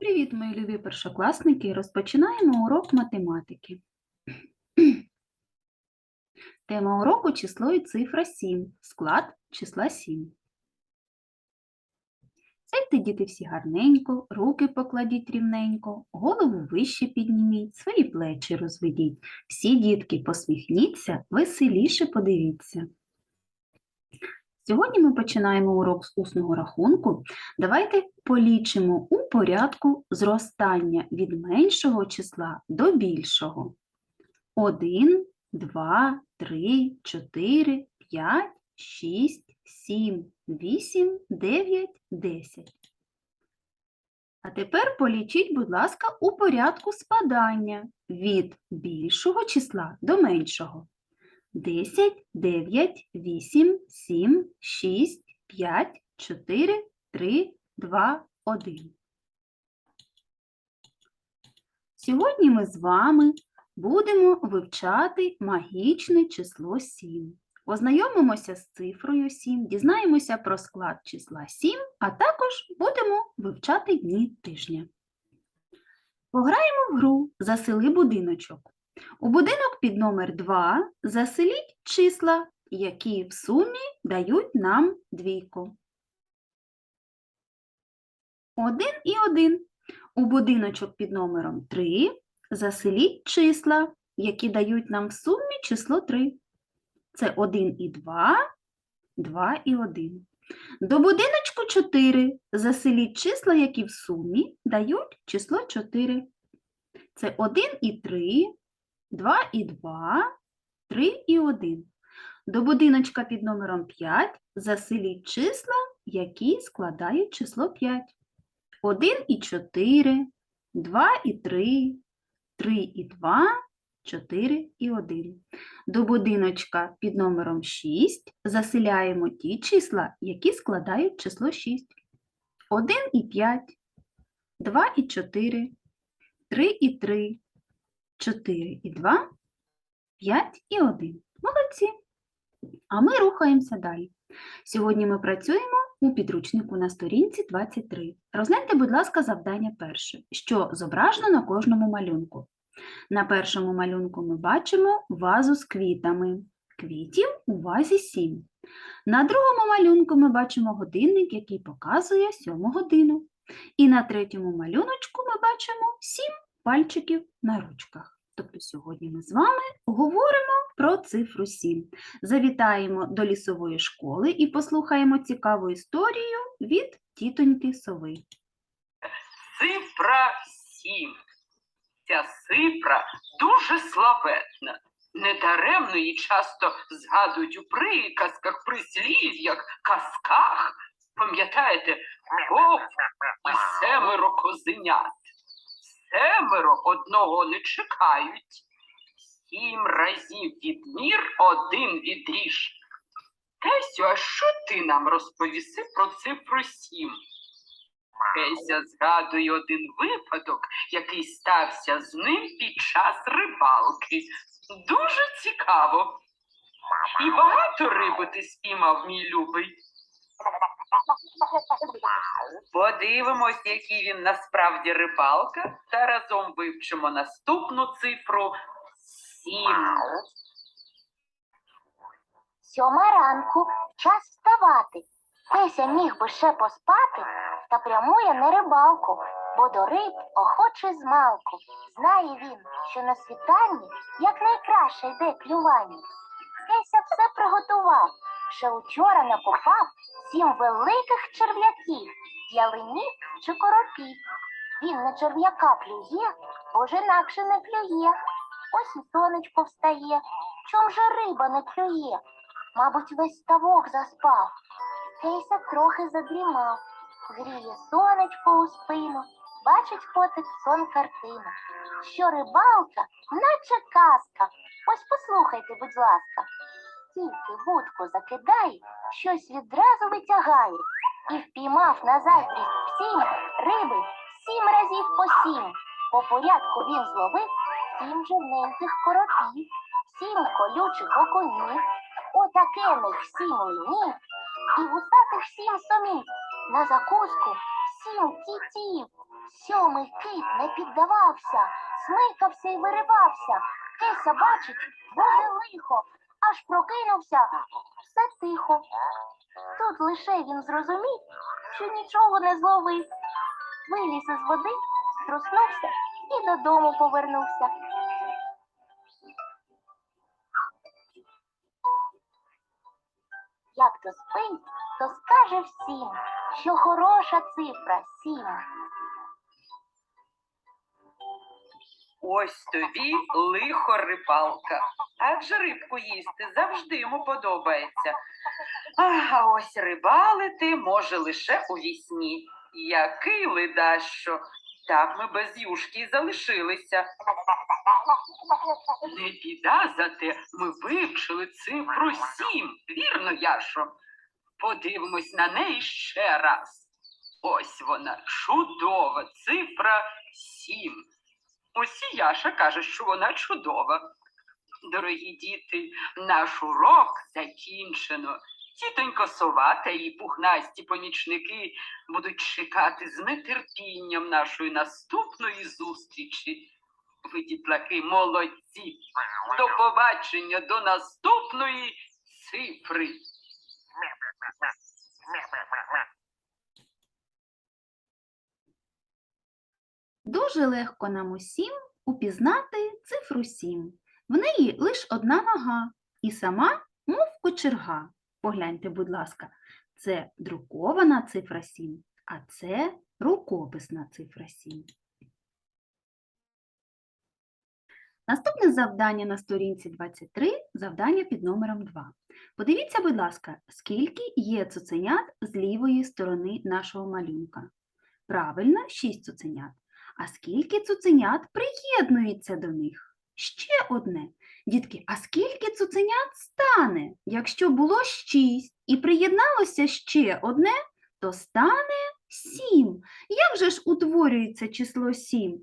Привіт, мої любі першокласники! Розпочинаємо урок математики. Тема уроку число і цифра 7. Склад числа 7. Сядьте, діти, всі гарненько, руки покладіть рівненько, голову вище підніміть, свої плечі розведіть. Всі дітки посміхніться, веселіше подивіться. Сьогодні ми починаємо урок з усного рахунку. Давайте полічимо у порядку зростання від меншого числа до більшого. 1, 2, 3, 4, 5, 6, 7, 8, 9, 10. А тепер полічіть, будь ласка, у порядку спадання від більшого числа до меншого. 10, 9, 8, 7, 6, 5, 4, 3, 2, 1. Сьогодні ми з вами будемо вивчати магічне число 7. Ознайомимося з цифрою 7, дізнаємося про склад числа 7, а також будемо вивчати дні тижня. Пограємо в гру «Засели будиночок». У будинок під номер 2 заселіть числа, які в сумі дають нам двійку. 1 і 1. У будиночок під номером 3 заселіть числа, які дають нам в сумі число 3. Це 1 і 2, 2 і 1. До будиночку 4 заселіть числа, які в сумі дають число 4. Це 1 і 3, 2 і 2, 3 і 1. До будиночка під номером 5 заселіть числа, які складають число 5. 1 і 4, 2 і 3, 3 і 2, 4 і 1. До будиночка під номером 6 заселяємо ті числа, які складають число 6. 1 і 5, 2 і 4, 3 і 3, 4 і 2, 5 і 1. Молодці. А ми рухаємося далі. Сьогодні ми працюємо у підручнику на сторінці 23. Розгляньте, будь ласка, завдання перше, що зображено на кожному малюнку. На першому малюнку ми бачимо вазу з квітами. Квітів у вазі 7. На другому малюнку ми бачимо годинник, який показує 7 годину. І на третьому малюночку ми бачимо 7 пальчиків на ручках. Тобто сьогодні ми з вами говоримо про цифру 7. Завітаємо до лісової школи і послухаємо цікаву історію від тітоньки сови. Цифра 7. Ця цифра дуже славетна. Недаремно її часто згадують у приказках, прислів'ях, казках. Пам'ятаєте, вовк і семеро козенят. Семеро одного не чекають. Сім разів відмір, один відріж. Тесю, а що ти нам розповіси про цифру сім? Теся згадує один випадок, який стався з ним під час рибалки. Дуже цікаво. І багато риби ти спіймав, мій любий. Подивимось, який він насправді рибалка, та разом вивчимо наступну цифру сім. Сьома ранку, час вставати. Теся міг би ще поспати та прямує на рибалку, бо до риб охоче змалку. Знає він, що на світанні якнайкраще йде клювання. Теся все приготував. Ще учора накопав сім великих черв'яків, ялинів чи коропів. Він на черв'яка клює, бо ж інакше не клює. Ось і сонечко встає. Чом же риба не клює? Мабуть, весь ставок заспав. Кейса трохи задрімав, гріє сонечко у спину, бачить котик сон картину. Що рибалка, наче казка. Ось послухайте, будь ласка. Тільки вудку закидає, щось відразу витягає. І впіймав на заздрість всім риби сім разів по сім. По порядку він зловив сім жирненьких коропів, сім колючих окунів, отакених сім линів і вусатих сім сомів. На закуску сім кітів, Сьомий кит не піддавався, смикався і виривався. Кеся бачить, буде лихо, аж прокинувся, все тихо. Тут лише він зрозумів, що нічого не зловив. Виліз із води, струснувся і додому повернувся. Як то спить, то скаже всім, що хороша цифра сім. Ось тобі лихо рибалка. Адже рибку їсти завжди йому подобається. А ось рибалити може лише у вісні. Який ледащо. Так ми без юшки й залишилися. Не біда, зате ми вивчили цифру сім. Вірно, Яшо? Подивимось на неї ще раз. Ось вона, чудова цифра сім. Усі Яша каже, що вона чудова. Дорогі діти, наш урок закінчено. Тітонько сова та її пухнасті помічники будуть чекати з нетерпінням нашої наступної зустрічі. Ви, дітлаки, молодці. До побачення до наступної цифри. Дуже легко нам усім упізнати цифру 7. В неї лише одна нога і сама, мов кочерга. Погляньте, будь ласка, це друкована цифра 7, а це рукописна цифра 7. Наступне завдання на сторінці 23, завдання під номером 2. Подивіться, будь ласка, скільки є цуценят з лівої сторони нашого малюнка. Правильно, 6 цуценят. А скільки цуценят приєднується до них? Ще одне. Дітки, а скільки цуценят стане? Якщо було шість і приєдналося ще одне, то стане сім. Як же ж утворюється число сім?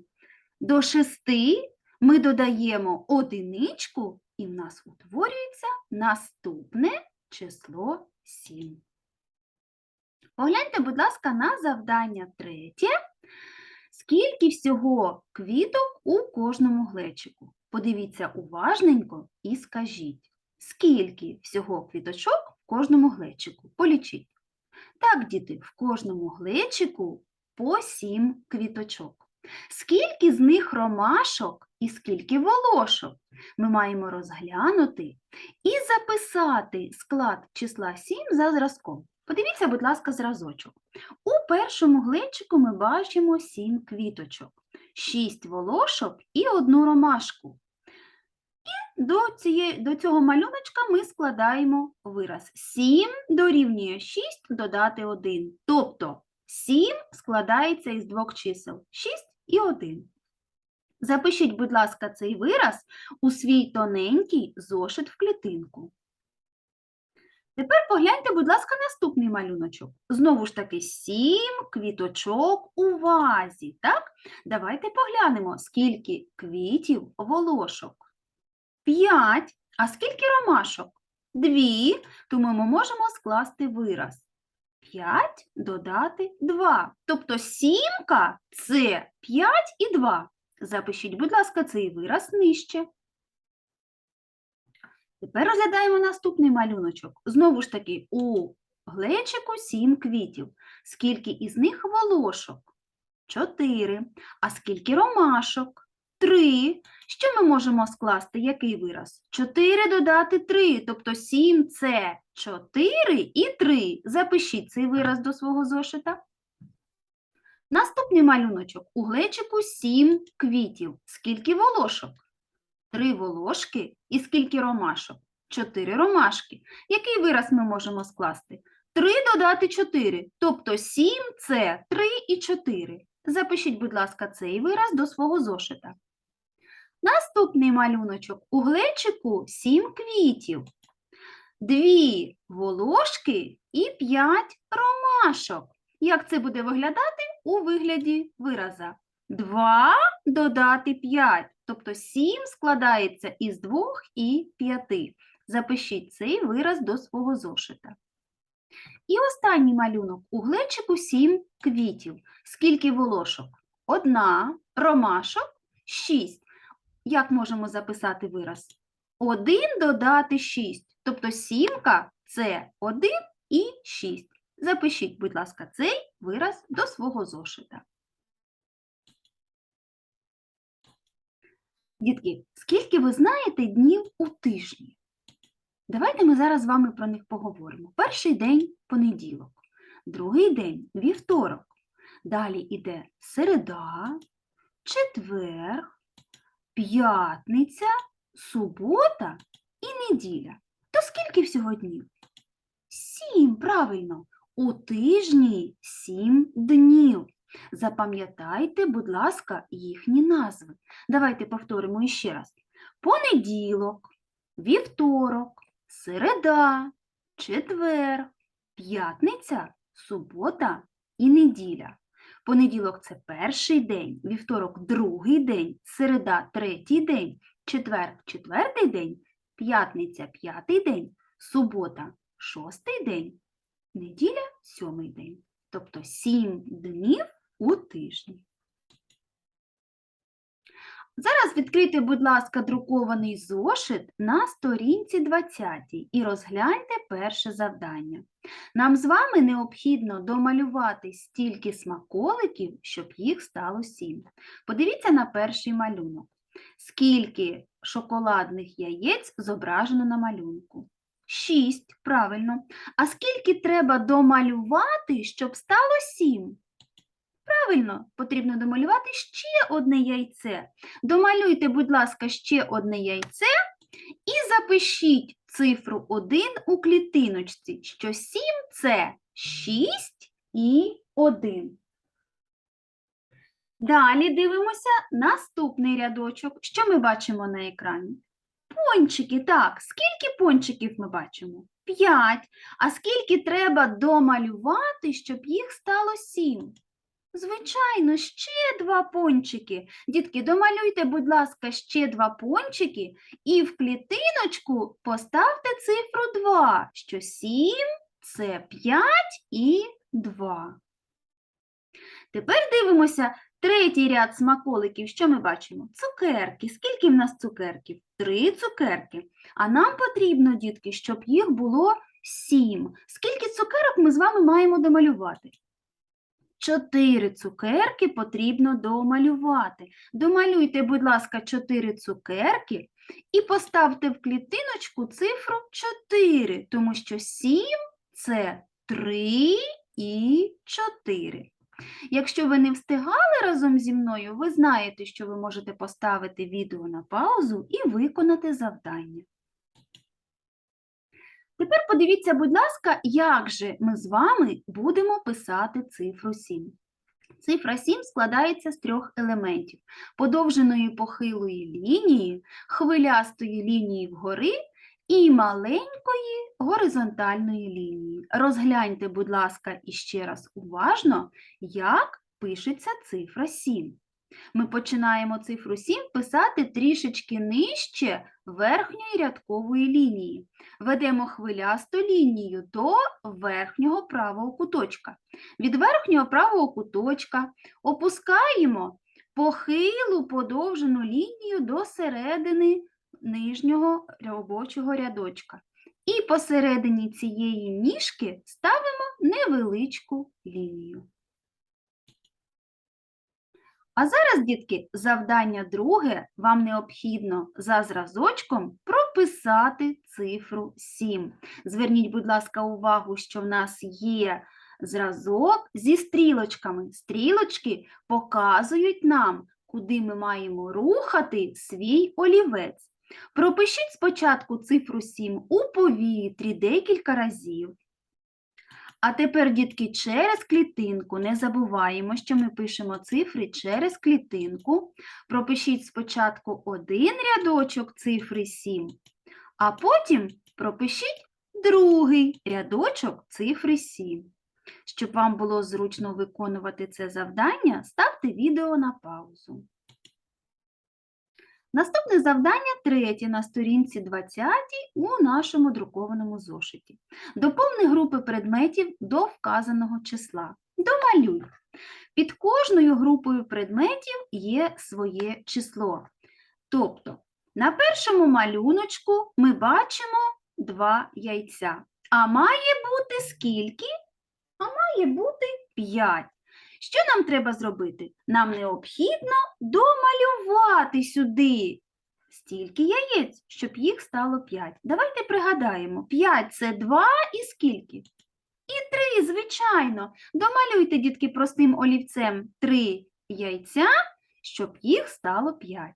До шести ми додаємо одиничку, і в нас утворюється наступне число сім. Погляньте, будь ласка, на завдання третє. Скільки всього квіток у кожному глечику? Подивіться уважненько і скажіть, скільки всього квіточок в кожному глечику? Полічіть. Так, діти, в кожному глечику по сім квіточок. Скільки з них ромашок і скільки волошок? Ми маємо розглянути і записати склад числа 7 за зразком. Подивіться, будь ласка, зразочок. У першому глечику ми бачимо 7 квіточок, 6 волошок і одну ромашку. І до, цієї, до цього малюночка ми складаємо вираз. 7 дорівнює 6 додати 1. Тобто 7 складається із двох чисел 6 і 1. Запишіть, будь ласка, цей вираз у свій тоненький зошит в клітинку. Тепер погляньте, будь ласка, наступний малюночок. Знову ж таки, сім квіточок у вазі. Так? Давайте поглянемо, скільки квітів волошок. П'ять. А скільки ромашок? Дві. Тому ми можемо скласти вираз. 5 додати 2. Тобто сімка – це 5 і 2. Запишіть, будь ласка, цей вираз нижче. Тепер розглядаємо наступний малюночок. Знову ж таки, у глечику 7 квітів. Скільки із них волошок? 4. А скільки ромашок? 3. Що ми можемо скласти? Який вираз? 4 додати 3, тобто 7 – це 4 і 3. Запишіть цей вираз до свого зошита. Наступний малюночок. У глечику 7 квітів. Скільки волошок? Три волошки і скільки ромашок? Чотири ромашки. Який вираз ми можемо скласти? 3 додати 4, тобто 7 – це 3 і 4. Запишіть, будь ласка, цей вираз до свого зошита. Наступний малюночок. У глечику 7 квітів. Дві волошки і 5 ромашок. Як це буде виглядати у вигляді вираза? 2 додати 5, тобто 7 складається із 2 і 5. Запишіть цей вираз до свого зошита. І останній малюнок. У глечику 7 квітів. Скільки волошок? одна, ромашок шість. Як можемо записати вираз? Один додати шість. Тобто сімка це один і шість. Запишіть, будь ласка, цей вираз до свого зошита. Дітки, скільки ви знаєте днів у тижні? Давайте ми зараз з вами про них поговоримо. Перший день понеділок, другий день вівторок. Далі йде середа, четвер, п'ятниця, субота і неділя. То скільки всього днів? Сім, правильно. У тижні сім днів. Запам'ятайте, будь ласка, їхні назви. Давайте повторимо іще раз. Понеділок, вівторок, середа, четвер, п'ятниця, субота і неділя. Понеділок це перший день, вівторок другий день, середа третій день, четвер четвертий день, п'ятниця п'ятий день, субота шостий день, неділя сьомий день. Тобто сім днів у тижні. Зараз відкрийте, будь ласка, друкований зошит на сторінці 20 і розгляньте перше завдання. Нам з вами необхідно домалювати стільки смаколиків, щоб їх стало сім. Подивіться на перший малюнок. Скільки шоколадних яєць зображено на малюнку? Шість, правильно. А скільки треба домалювати, щоб стало сім? Правильно, потрібно домалювати ще одне яйце. Домалюйте, будь ласка, ще одне яйце і запишіть цифру 1 у клітиночці, що 7 – це 6 і 1. Далі дивимося наступний рядочок. Що ми бачимо на екрані? Пончики, так. Скільки пончиків ми бачимо? 5. А скільки треба домалювати, щоб їх стало 7? Звичайно, ще два пончики. Дітки, домалюйте, будь ласка, ще два пончики і в клітиночку поставте цифру 2, що 7 – це 5 і 2. Тепер дивимося третій ряд смаколиків. Що ми бачимо? Цукерки. Скільки в нас цукерків? Три цукерки. А нам потрібно, дітки, щоб їх було 7. Скільки цукерок ми з вами маємо домалювати? Чотири цукерки потрібно домалювати. Домалюйте, будь ласка, чотири цукерки і поставте в клітиночку цифру 4, тому що 7 – це 3 і 4. Якщо ви не встигали разом зі мною, ви знаєте, що ви можете поставити відео на паузу і виконати завдання. Тепер подивіться, будь ласка, як же ми з вами будемо писати цифру 7. Цифра 7 складається з трьох елементів: подовженої похилої лінії, хвилястої лінії вгори і маленької горизонтальної лінії. Розгляньте, будь ласка, іще раз уважно, як пишеться цифра 7. Ми починаємо цифру 7 писати трішечки нижче верхньої рядкової лінії. Ведемо хвилясту лінію до верхнього правого куточка. Від верхнього правого куточка опускаємо похилу подовжену лінію до середини нижнього робочого рядочка. І посередині цієї ніжки ставимо невеличку лінію. А зараз, дітки, завдання друге. Вам необхідно за зразочком прописати цифру 7. Зверніть, будь ласка, увагу, що в нас є зразок зі стрілочками. Стрілочки показують нам, куди ми маємо рухати свій олівець. Пропишіть спочатку цифру 7 у повітрі декілька разів. А тепер, дітки, через клітинку не забуваємо, що ми пишемо цифри через клітинку. Пропишіть спочатку один рядочок цифри 7, а потім пропишіть другий рядочок цифри 7. Щоб вам було зручно виконувати це завдання, ставте відео на паузу. Наступне завдання третє на сторінці 20 у нашому друкованому зошиті. Доповни групи предметів до вказаного числа. Домалюй. Під кожною групою предметів є своє число. Тобто, на першому малюночку ми бачимо два яйця. А має бути скільки? А має бути 5. Що нам треба зробити? Нам необхідно домалювати сюди стільки яєць, щоб їх стало 5. Давайте пригадаємо, 5 – це 2 і скільки? І 3, звичайно. Домалюйте, дітки, простим олівцем 3 яйця, щоб їх стало 5.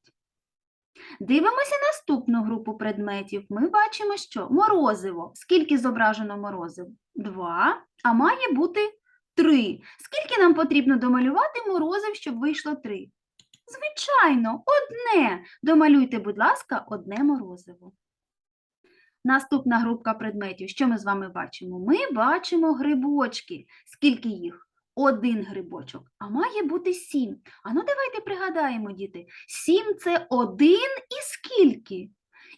Дивимося наступну групу предметів. Ми бачимо, що морозиво. Скільки зображено морозиво? 2, а має бути 3. Скільки нам потрібно домалювати морозив, щоб вийшло 3? Звичайно, одне. Домалюйте, будь ласка, одне морозиво. Наступна групка предметів. Що ми з вами бачимо? Ми бачимо грибочки. Скільки їх? Один грибочок, а має бути сім. А ну давайте пригадаємо, діти. Сім це один і скільки?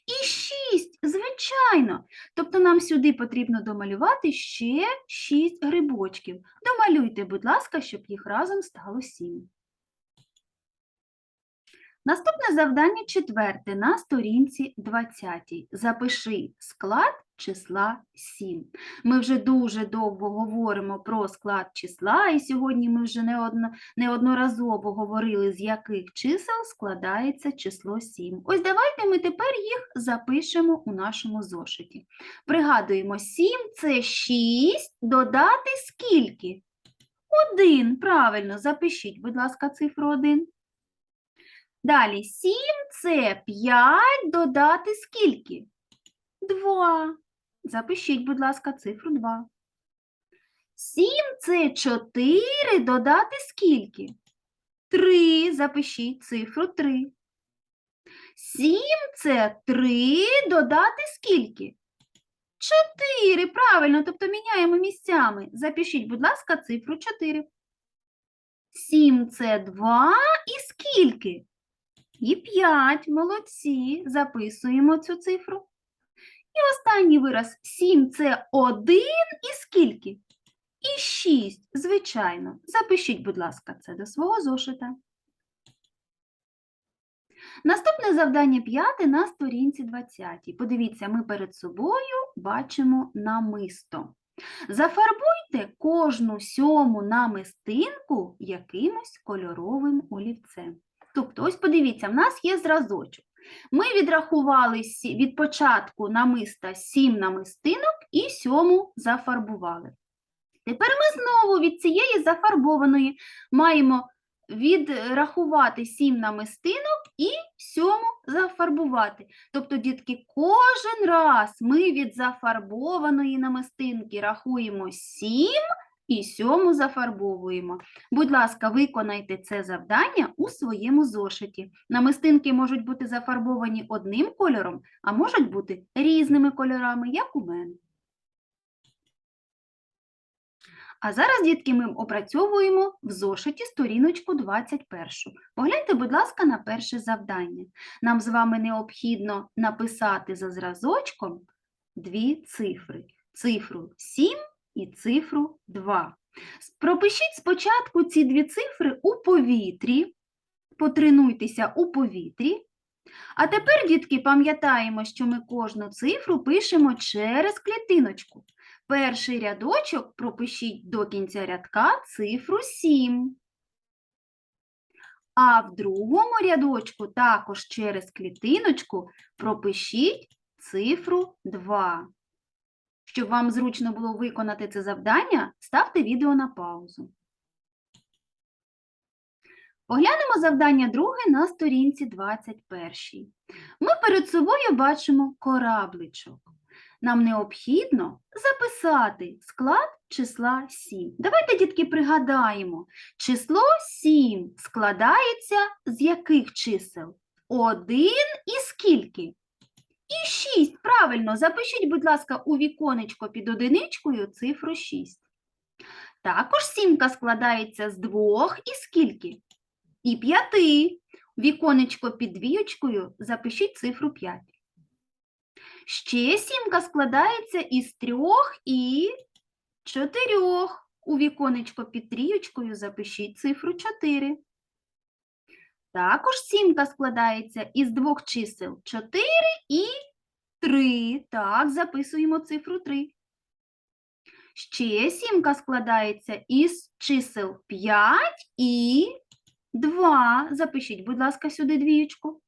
І 6, звичайно. Тобто нам сюди потрібно домалювати ще 6 грибочків. Домалюйте, будь ласка, щоб їх разом стало 7. Наступне завдання четверте на сторінці 20. Запиши склад числа 7. Ми вже дуже довго говоримо про склад числа, і сьогодні ми вже неодно, неодноразово говорили, з яких чисел складається число 7. Ось давайте ми тепер їх запишемо у нашому зошиті. Пригадуємо, 7 – це 6, додати скільки? 1. Правильно, запишіть, будь ласка, цифру 1. Далі 7 це 5 додати скільки? 2. Запишіть, будь ласка, цифру 2. 7 це 4 додати скільки? 3. Запишіть цифру 3. 7 це 3 додати скільки? 4. Правильно, тобто міняємо місцями. Запишіть, будь ласка, цифру 4. 7 це 2 і скільки? І 5. Молодці. Записуємо цю цифру. І останній вираз 7 це 1 і скільки? І 6, звичайно. Запишіть, будь ласка, це до свого зошита. Наступне завдання п'яте на сторінці 20. Подивіться, ми перед собою бачимо намисто. Зафарбуйте кожну сьому намистинку якимось кольоровим олівцем. Тобто, ось подивіться, в нас є зразочок. Ми відрахували від початку намиста 7 намистинок і сьому зафарбували. Тепер ми знову від цієї зафарбованої маємо відрахувати 7 намистинок і сьому зафарбувати. Тобто, дітки, кожен раз ми від зафарбованої намистинки рахуємо 7 і сьому зафарбовуємо. Будь ласка, виконайте це завдання у своєму зошиті. Намистинки можуть бути зафарбовані одним кольором, а можуть бути різними кольорами, як у мене. А зараз, дітки, ми опрацьовуємо в зошиті сторіночку 21. Погляньте, будь ласка, на перше завдання. Нам з вами необхідно написати за зразочком дві цифри. Цифру 7 і цифру 2. Пропишіть спочатку ці дві цифри у повітрі, потренуйтеся у повітрі. А тепер, дітки, пам'ятаємо, що ми кожну цифру пишемо через клітиночку. Перший рядочок пропишіть до кінця рядка цифру 7. А в другому рядочку також через клітиночку пропишіть цифру 2. Щоб вам зручно було виконати це завдання, ставте відео на паузу. Поглянемо завдання друге на сторінці 21. Ми перед собою бачимо корабличок. Нам необхідно записати склад числа 7. Давайте, дітки, пригадаємо. Число 7 складається з яких чисел? 1 і скільки? І 6. Правильно, запишіть, будь ласка, у віконечко під одиничкою цифру 6. Також сімка складається з двох і скільки? І п'яти. Віконечко під двієчкою запишіть цифру 5. Ще сімка складається із трьох і чотирьох. у віконечко під трієчкою запишіть цифру 4. Також сімка складається із двох чисел 4 і 3. Так, записуємо цифру 3. Ще сімка складається із чисел 5 і 2. Запишіть, будь ласка, сюди двієчку.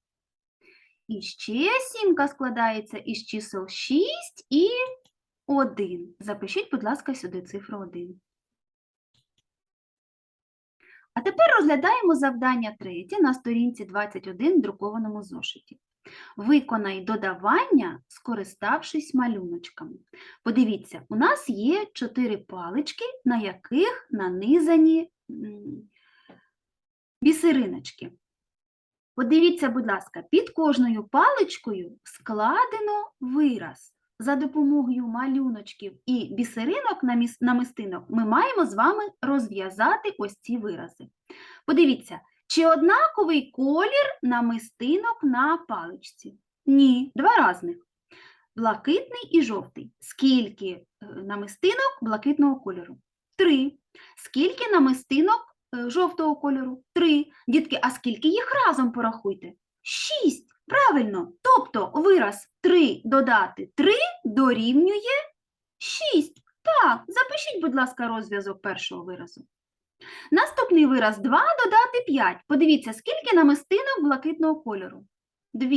І ще сімка складається із чисел 6 і 1. Запишіть, будь ласка, сюди цифру 1. А тепер розглядаємо завдання третє на сторінці 21 в друкованому зошиті. Виконай додавання, скориставшись малюночками. Подивіться, у нас є чотири палички, на яких нанизані бісериночки. Подивіться, будь ласка, під кожною паличкою складено вираз. За допомогою малюночків і бісеринок наміс- намистинок ми маємо з вами розв'язати ось ці вирази. Подивіться, чи однаковий колір намистинок на паличці? Ні, два різних. Блакитний і жовтий. Скільки е, намистинок блакитного кольору? Три. Скільки намистинок е, жовтого кольору? Три. Дітки, а скільки їх разом порахуйте? Шість. Правильно. Тобто вираз 3 додати 3 дорівнює 6. Так, запишіть, будь ласка, розв'язок першого виразу. Наступний вираз 2 додати 5. Подивіться, скільки намистинок блакитного кольору? 2.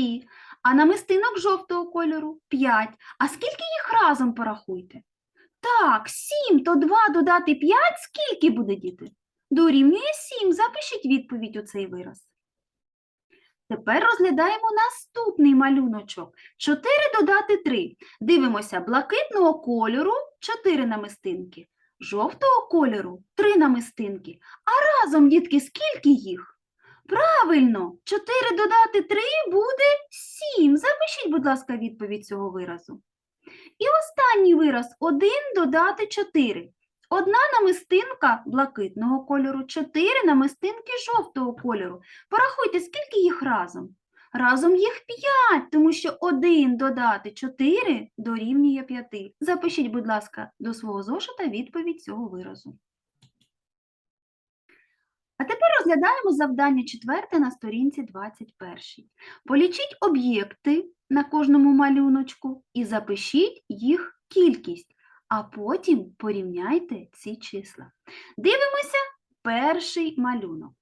А намистинок жовтого кольору 5. А скільки їх разом порахуйте? Так, 7, то 2 додати 5, скільки буде діти? Дорівнює 7. Запишіть відповідь у цей вираз. Тепер розглядаємо наступний малюночок. 4 додати 3. Дивимося, блакитного кольору 4 намистинки, жовтого кольору 3 намистинки. А разом, дітки, скільки їх? Правильно, 4 додати 3 буде 7. Запишіть, будь ласка, відповідь цього виразу. І останній вираз 1 додати 4. Одна намистинка блакитного кольору, 4 намистинки жовтого кольору. Порахуйте, скільки їх разом? Разом їх 5, тому що 1 додати 4 дорівнює 5. Запишіть, будь ласка, до свого зошита відповідь цього виразу. А тепер розглядаємо завдання четверте на сторінці 21. Полічіть об'єкти на кожному малюночку і запишіть їх кількість, а потім порівняйте ці числа. Дивимося перший малюнок.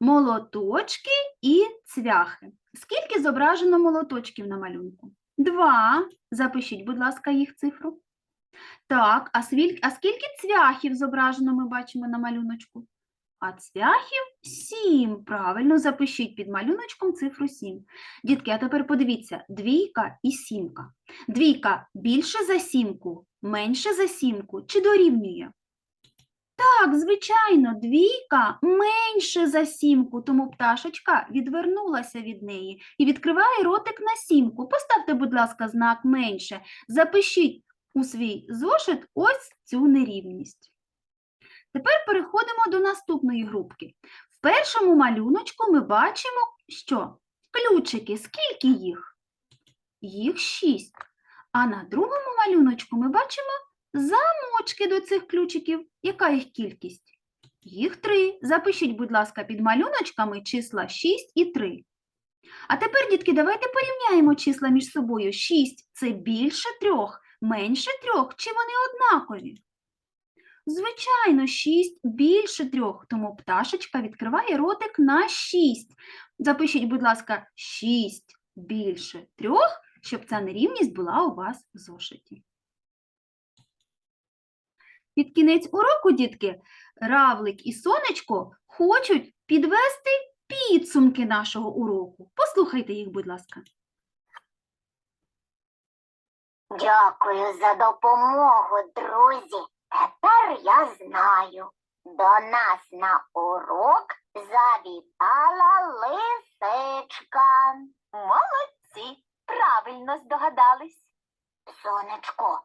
Молоточки і цвяхи. Скільки зображено молоточків на малюнку? Два. Запишіть, будь ласка, їх цифру. Так, а, скільки цвяхів зображено ми бачимо на малюночку? А цвяхів сім. Правильно, запишіть під малюночком цифру 7. Дітки, а тепер подивіться, двійка і сімка. Двійка більше за сімку, менше за сімку чи дорівнює? Так, звичайно, двійка менше за сімку, тому пташечка відвернулася від неї і відкриває ротик на сімку. Поставте, будь ласка, знак менше. Запишіть у свій зошит ось цю нерівність. Тепер переходимо до наступної групки. В першому малюночку ми бачимо, що ключики, скільки їх? Їх шість. А на другому малюночку ми бачимо замочки до цих ключиків. Яка їх кількість? Їх три. Запишіть, будь ласка, під малюночками числа 6 і 3. А тепер, дітки, давайте порівняємо числа між собою. 6 – це більше трьох, менше трьох, чи вони однакові? Звичайно, 6 більше трьох, тому пташечка відкриває ротик на 6. Запишіть, будь ласка, 6 більше трьох, щоб ця нерівність була у вас в зошиті. Під кінець уроку, дітки, Равлик і Сонечко хочуть підвести підсумки нашого уроку. Послухайте їх, будь ласка. Дякую за допомогу, друзі. Тепер я знаю. До нас на урок завітала лисичка. Молодці, правильно здогадались. Сонечко,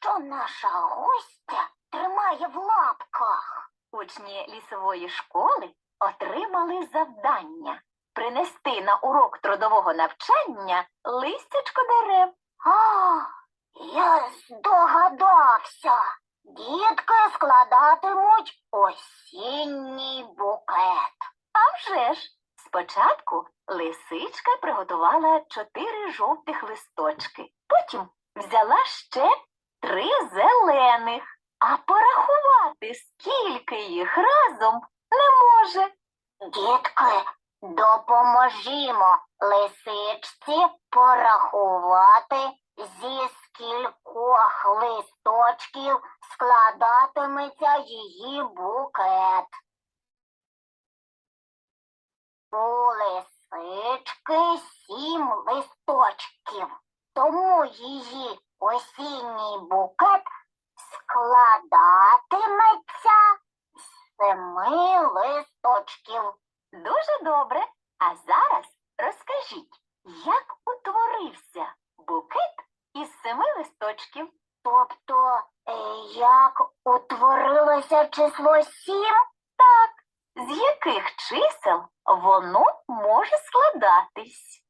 що наша гостя тримає в лапках? Учні лісової школи отримали завдання принести на урок трудового навчання листячко дерев. А, я здогадався. Дітки складатимуть осінній букет. А вже ж, спочатку лисичка приготувала чотири жовтих листочки, потім взяла ще три зелених, а порахувати, скільки їх разом, не може. Дітки, допоможімо лисичці порахувати, зі скількох листочків складатиметься її букет. У лисички сім листочків, тому її осінній букет складатиметься з семи листочків. Дуже добре. А зараз розкажіть, як утворився букет із семи листочків? Тобто, е, як утворилося число сім? Так, З яких чисел воно може складатись?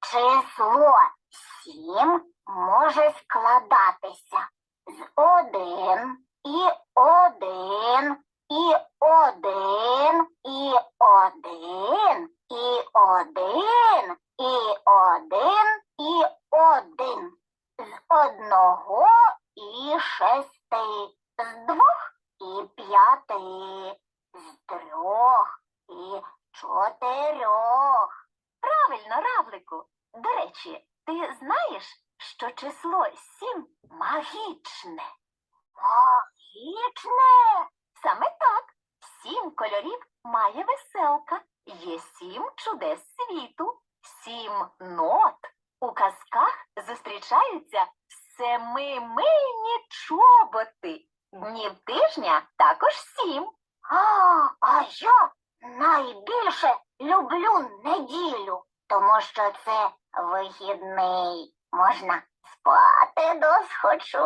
Число сім може складатися з один і один і один і один і один і один і один з одного і шести, з двох і п'яти, з трьох і чотирьох. Правильно, равлику. До речі, ти знаєш, що число сім магічне? Магічне. Саме так. Сім кольорів має веселка. Є сім чудес світу, сім нот. У казках зустрічаються семимильні чоботи. Днів тижня також сім. А, а я найбільше люблю неділю, тому що це вихідний. Можна спати досхочу,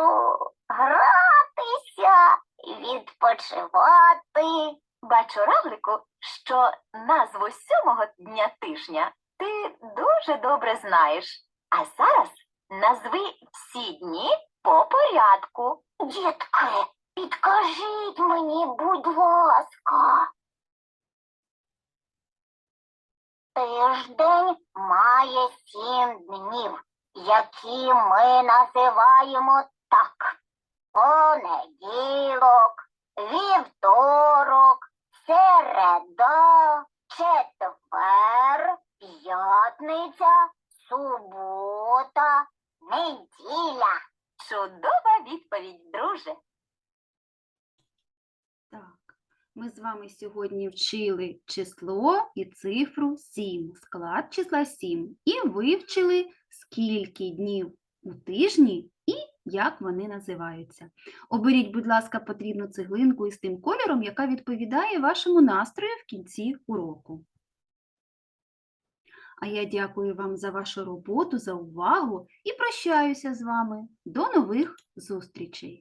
гратися, відпочивати. Бачу, равлику, що назву сьомого дня тижня ти дуже добре знаєш. А зараз назви всі дні по порядку. Дітки, підкажіть мені, будь ласка. Тиждень має сім днів, які ми називаємо так. Понеділок, вівторок, середа, четвер, п'ятниця, субота, неділя. Чудова відповідь, друже. Так, ми з вами сьогодні вчили число і цифру 7, склад числа 7, і вивчили, скільки днів у тижні і як вони називаються. Оберіть, будь ласка, потрібну цеглинку із тим кольором, яка відповідає вашому настрою в кінці уроку. А я дякую вам за вашу роботу, за увагу і прощаюся з вами. До нових зустрічей!